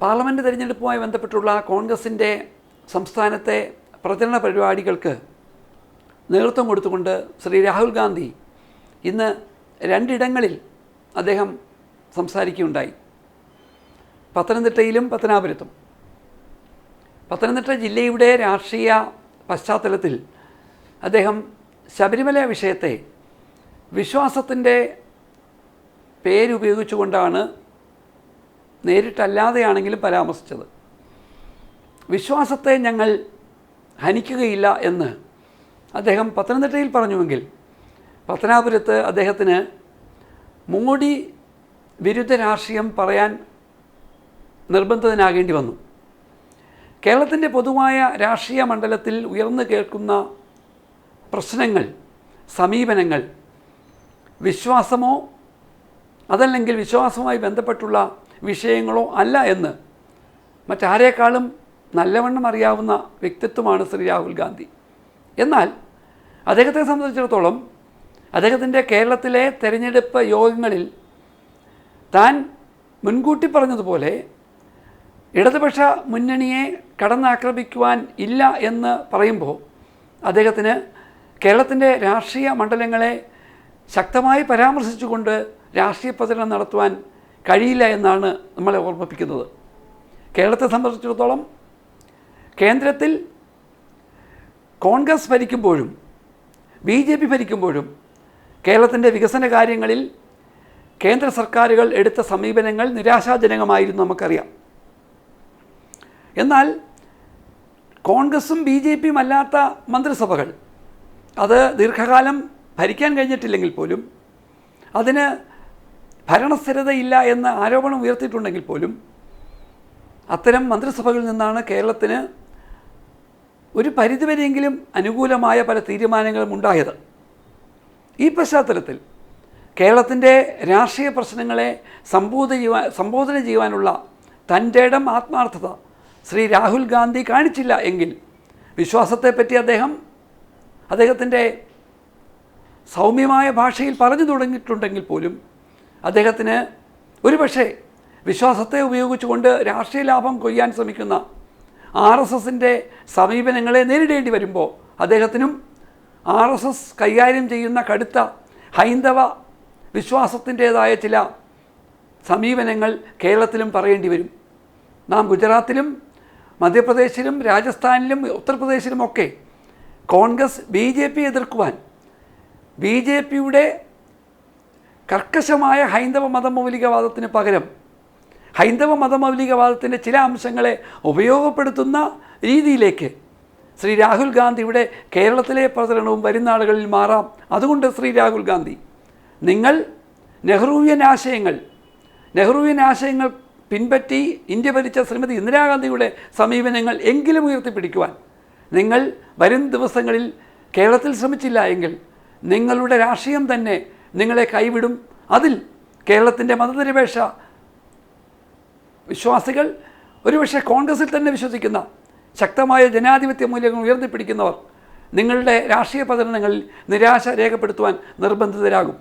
Parliament തിരഞ്ഞെടുപ്പുമായി ബന്ധപ്പെട്ടുള്ള കോൺഗ്രസിന്റെ സംസ്ഥാനത്തെ പ്രചരണ പരിപാടികൾക്ക് നേതൃത്വം കൊടുത്തുകൊണ്ട് ശ്രീ രാഹുൽ ഗാന്ധി ഇന്ന് രണ്ടിടങ്ങളിൽ അദ്ദേഹം സംസാരിക്കുകയുണ്ടായി. പത്തനംതിട്ടയിലും പത്തനാപുരത്തും. പത്തനംതിട്ട ജില്ലയുടെ രാഷ്ട്രീയ പശ്ചാത്തലത്തിൽ അദ്ദേഹം ശബരിമല വിഷയത്തെ വിശ്വാസത്തിന്റെ പേരുപയോഗിച്ചുകൊണ്ടാണ് നേരിട്ടല്ലാതെയാണെങ്കിലും പരാമർശിച്ചത്. വിശ്വാസത്തെ ഞങ്ങൾ ഹനിക്കുകയില്ല എന്ന് അദ്ദേഹം പത്തനംതിട്ടയിൽ പറഞ്ഞുവെങ്കിൽ പത്തനാപുരത്ത് അദ്ദേഹത്തിന് മോഡി വിരുദ്ധ രാഷ്ട്രീയം പറയാൻ നിർബന്ധിതനാകേണ്ടി വന്നു. കേരളത്തിന്റെ പൊതുവായ രാഷ്ട്രീയ മണ്ഡലത്തിൽ ഉയർന്നു കേൾക്കുന്ന പ്രശ്നങ്ങൾ സമീപനങ്ങൾ വിശ്വാസമോ അതല്ലെങ്കിൽ വിശ്വാസവുമായി ബന്ധപ്പെട്ടുള്ള വിഷയങ്ങളോ അല്ല എന്ന്. മറ്റാരേക്കാളും നല്ലവണ്ണം അറിയാവുന്ന വ്യക്തിത്വമാണ് ശ്രീ രാഹുൽ ഗാന്ധി. എന്നാൽ അദ്ദേഹത്തെ സംബന്ധിച്ചിടത്തോളം അദ്ദേഹത്തിന്റെ കേരളത്തിലെ തെരഞ്ഞെടുപ്പ് യോഗങ്ങളിൽ താൻ മുൻകൂട്ടി പറഞ്ഞതുപോലെ ഇടതുപക്ഷ മുന്നണിയെ കടന്നാക്രമിക്കുവാൻ ഇല്ല എന്ന് പറയുമ്പോൾ അദ്ദേഹത്തിന് കേരളത്തിന്റെ രാഷ്ട്രീയ മണ്ഡലങ്ങളെ ശക്തമായി പരാമർശിച്ചുകൊണ്ട് രാഷ്ട്രീയ പ്രചരണം നടത്തുവാൻ കഴിയില്ല എന്നാണ് നമ്മളെ ഓർമ്മിപ്പിക്കുന്നത്. കേരളത്തെ സംബന്ധിച്ചിടത്തോളം കേന്ദ്രത്തിൽ കോൺഗ്രസ് ഭരിക്കുമ്പോഴും ബി ജെ പി ഭരിക്കുമ്പോഴും കേരളത്തിന്റെ വികസന കാര്യങ്ങളിൽ കേന്ദ്ര സർക്കാരുകൾ എടുത്ത സമീപനങ്ങൾ നിരാശാജനകമായിരുന്നു നമുക്കറിയാം. എന്നാൽ കോൺഗ്രസും ബി ജെ പിയും അല്ലാത്ത മന്ത്രിസഭകൾ അത് ദീർഘകാലം ഭരിക്കാൻ കഴിഞ്ഞിട്ടില്ലെങ്കിൽ പോലും അതിന് ഭരണസ്ഥിരതയില്ല എന്ന ആരോപണം ഉയർത്തിയിട്ടുണ്ടെങ്കിൽ പോലും അത്തരം മന്ത്രിസഭകളിൽ നിന്നാണ് കേരളത്തിന് ഒരു പരിധിവരെയെങ്കിലും അനുകൂലമായ പല തീരുമാനങ്ങളും ഉണ്ടായത്. ഈ പശ്ചാത്തലത്തിൽ കേരളത്തിന്റെ രാഷ്ട്രീയ പ്രശ്നങ്ങളെ സംബോധ ചെയ്യുവാൻ സംബോധന ചെയ്യുവാനുള്ള തന്റെ ഇടം ആത്മാർത്ഥത ശ്രീ രാഹുൽ ഗാന്ധി കാണിച്ചില്ല എങ്കിൽ വിശ്വാസത്തെപ്പറ്റി അദ്ദേഹം അദ്ദേഹത്തിന്റെ സൗമ്യമായ ഭാഷയിൽ പറഞ്ഞു തുടങ്ങിയിട്ടുണ്ടെങ്കിൽ പോലും അദ്ദേഹത്തിന് ഒരുപക്ഷെ വിശ്വാസത്തെ ഉപയോഗിച്ചുകൊണ്ട് രാഷ്ട്രീയ ലാഭം കൊയ്യാൻ ശ്രമിക്കുന്ന ആർ എസ് എസിന്റെ സമീപനങ്ങളെ നേരിടേണ്ടി വരുമ്പോൾ അദ്ദേഹത്തിനും ആർ എസ് എസ് കൈകാര്യം ചെയ്യുന്ന കടുത്ത ഹൈന്ദവ വിശ്വാസത്തിന്റേതായ ചില സമീപനങ്ങൾ കേരളത്തിലും പറയേണ്ടി വരും. നാം ഗുജറാത്തിലും മധ്യപ്രദേശിലും രാജസ്ഥാനിലും ഉത്തർപ്രദേശിലുമൊക്കെ കോൺഗ്രസ് ബി ജെ പി എതിർക്കുവാൻ ബി ജെ പിയുടെ കർക്കശമായ ഹൈന്ദവ മതമൗലികവാദത്തിന് പകരം ഹൈന്ദവ മതമൗലികവാദത്തിന്റെ ചില അംശങ്ങളെ ഉപയോഗപ്പെടുത്തുന്ന രീതിയിലേക്ക് ശ്രീ രാഹുൽ ഗാന്ധി ഇവിടെ കേരളത്തിലെ പ്രചരണവും വരുന്ന ആളുകളിൽ മാറാം. അതുകൊണ്ട് ശ്രീ രാഹുൽ ഗാന്ധി നിങ്ങൾ നെഹ്റുവിയൻ ആശയങ്ങൾ നെഹ്റുവിയൻ ആശയങ്ങൾ പിൻപറ്റി ഇന്ത്യ ഭരിച്ച ശ്രീമതി ഇന്ദിരാഗാന്ധിയുടെ സമീപനങ്ങൾ എങ്കിലും ഉയർത്തിപ്പിടിക്കുവാൻ നിങ്ങൾ വരും ദിവസങ്ങളിൽ കേരളത്തിൽ ശ്രമിച്ചില്ല എങ്കിൽ നിങ്ങളുടെ രാഷ്ട്രീയം തന്നെ നിങ്ങളെ കൈവിടും. അതിൽ കേരളത്തിന്റെ മതനിരപേക്ഷ വിശ്വാസികൾ ഒരുപക്ഷെ കോൺഗ്രസിൽ തന്നെ വിശ്വസിക്കുന്ന ശക്തമായ ജനാധിപത്യ മൂല്യങ്ങൾ ഉയർത്തിപ്പിടിക്കുന്നവർ നിങ്ങളുടെ രാഷ്ട്രീയ പ്രചരണങ്ങളിൽ നിരാശ രേഖപ്പെടുത്തുവാൻ നിർബന്ധിതരാകും.